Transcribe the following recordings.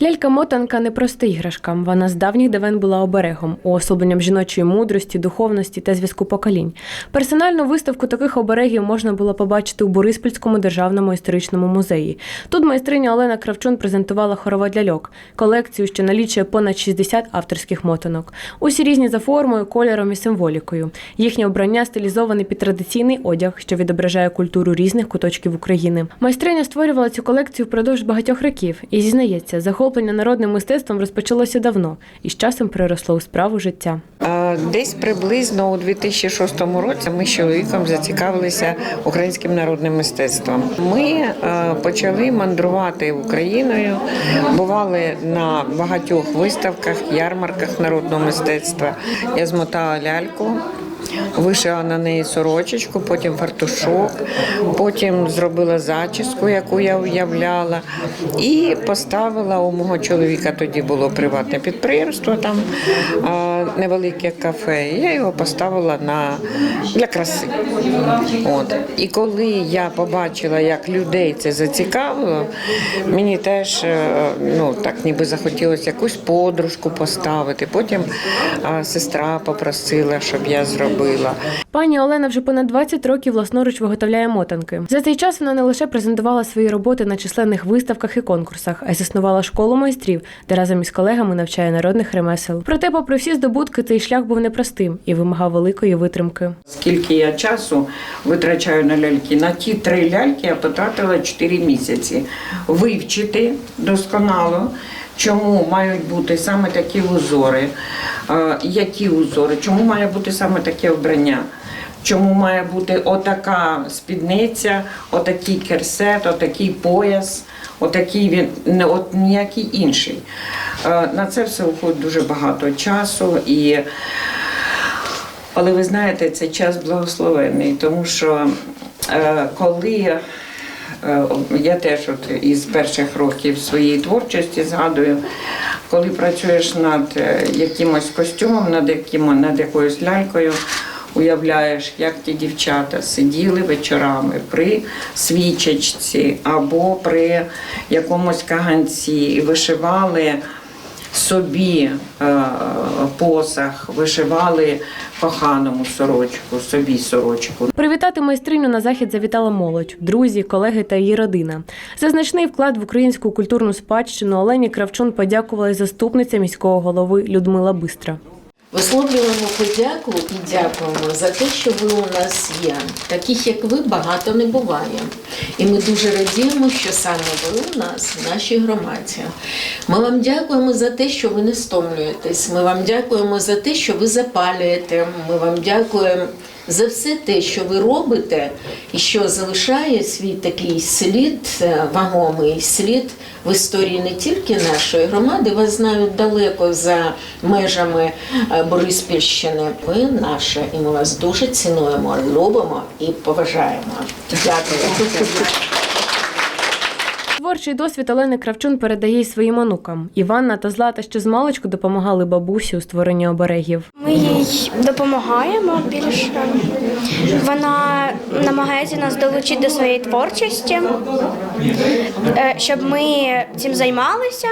Лялька-мотанка не проста іграшка. Вона з давніх давен була оберегом, уособленням жіночої мудрості, духовності та зв'язку поколінь. Персональну виставку таких оберегів можна було побачити у Бориспільському державному історичному музеї. Тут майстриня Олена Кравчун презентувала хоровод ляльок, колекцію, що налічує понад 60 авторських мотанок. Усі різні за формою, кольором і символікою. Їхнє обрання стилізоване під традиційний одяг, що відображає культуру різних куточків України. Майстриня створювала цю колекцію впродовж багатьох років і зізнається, захоплення народним мистецтвом розпочалося давно і з часом переросло у справу життя. Десь приблизно у 2006 році ми з чоловіком зацікавилися українським народним мистецтвом. Ми почали мандрувати Україною, бували на багатьох виставках, ярмарках народного мистецтва. Я змотала ляльку. Вишила на неї сорочечку, потім фартушок, потім зробила зачіску, яку я уявляла, і поставила у мого чоловіка. Тоді було приватне підприємство, там невелике кафе. Я його поставила на для краси. От і коли я побачила, як людей це зацікавило, мені теж е, ну так ніби захотілося якусь подружку поставити. Потім сестра попросила, щоб я зробила. Пані Олена вже понад 20 років власноруч виготовляє мотанки. За цей час вона не лише презентувала свої роботи на численних виставках і конкурсах, а й заснувала школу майстрів, де разом із колегами навчає народних ремесел. Проте, попри всі здобутки, цей шлях був непростим і вимагав великої витримки. Скільки я часу витрачаю на ляльки? На ті три ляльки я потратила 4 місяці. Вивчити досконало, чому мають бути саме такі узори, е, які узори, чому має бути саме таке вбрання. Чому має бути отака спідниця, отакий керсет, отакий пояс, отакий він, не от ніякий інший. Е, На це все уходить дуже багато часу і але ви знаєте, це час благословенний, тому що е, коли е, я теж от із перших років своєї творчості згадую, коли працюєш над якимось костюмом, над яким, над якоюсь лялькою, уявляєш, як ті дівчата сиділи вечорами при свічечці або при якомусь каганці і вишивали собі е, посах, вишивали коханому сорочку, собі сорочку. Привітати майстриню на захід завітала молодь, друзі, колеги та її родина. За значний вклад в українську культурну спадщину Олені Кравчун подякувала заступниця міського голови Людмила Бистра. Висловлюємо подяку і дякуємо за те, що ви у нас є. Таких як ви багато не буває. І ми дуже радіємо, що саме ви у нас в нашій громаді. Ми вам дякуємо за те, що ви не стомлюєтесь. Ми вам дякуємо за те, що ви запалюєте. Ми вам дякуємо за все те, що ви робите, і що залишає свій такий слід, е, вагомий слід в історії не тільки нашої громади, вас знають далеко за межами е, Бориспільщини. Ви наше, і ми вас дуже цінуємо, любимо і поважаємо. Дякую. Творчий досвід Олени Кравчун передає й своїм онукам. Іванна та Злата ще з маличку допомагали бабусі у створенні оберегів. Ми їй допомагаємо більше. Вона намагається нас долучити до своєї творчості, е, щоб ми цим займалися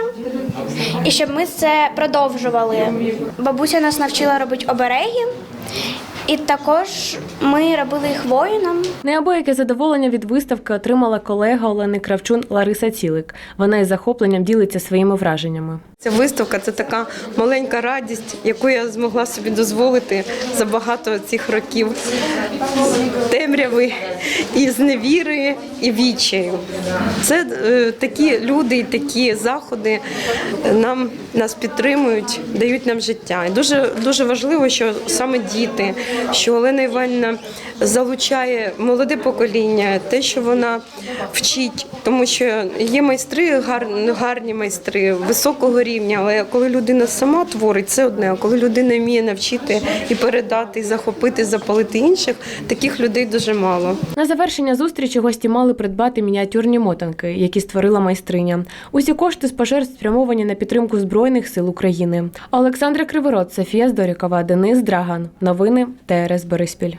і щоб ми це продовжували. Бабуся нас навчила робити обереги, і також ми робили їх воїнам. Неабияке задоволення від виставки отримала колега Олени Кравчун Лариса Цілик. Вона із захопленням ділиться своїми враженнями. Ця виставка це така маленька радість, яку я змогла собі дозволити за багато цих років темряви і зневіри, і відчаю. Це е, такі люди і такі заходи нам нас підтримують, дають нам життя. І дуже дуже важливо, що саме діти, що Олена Іванівна залучає молоде покоління, те, що вона вчить, тому що є майстри, гар, гарні майстри високого рівня, але коли людина сама творить, це одне. А коли людина вміє навчити і передати, і захопити, запалити інших, таких людей дуже мало. На завершення зустрічі гості мали придбати мініатюрні мотанки, які створила майстриня. Усі кошти з пожертв спрямовані на підтримку Збройних сил України. Олександра Криворот, Софія Здорікова, Денис Драган. Новини ТРС Бориспіль.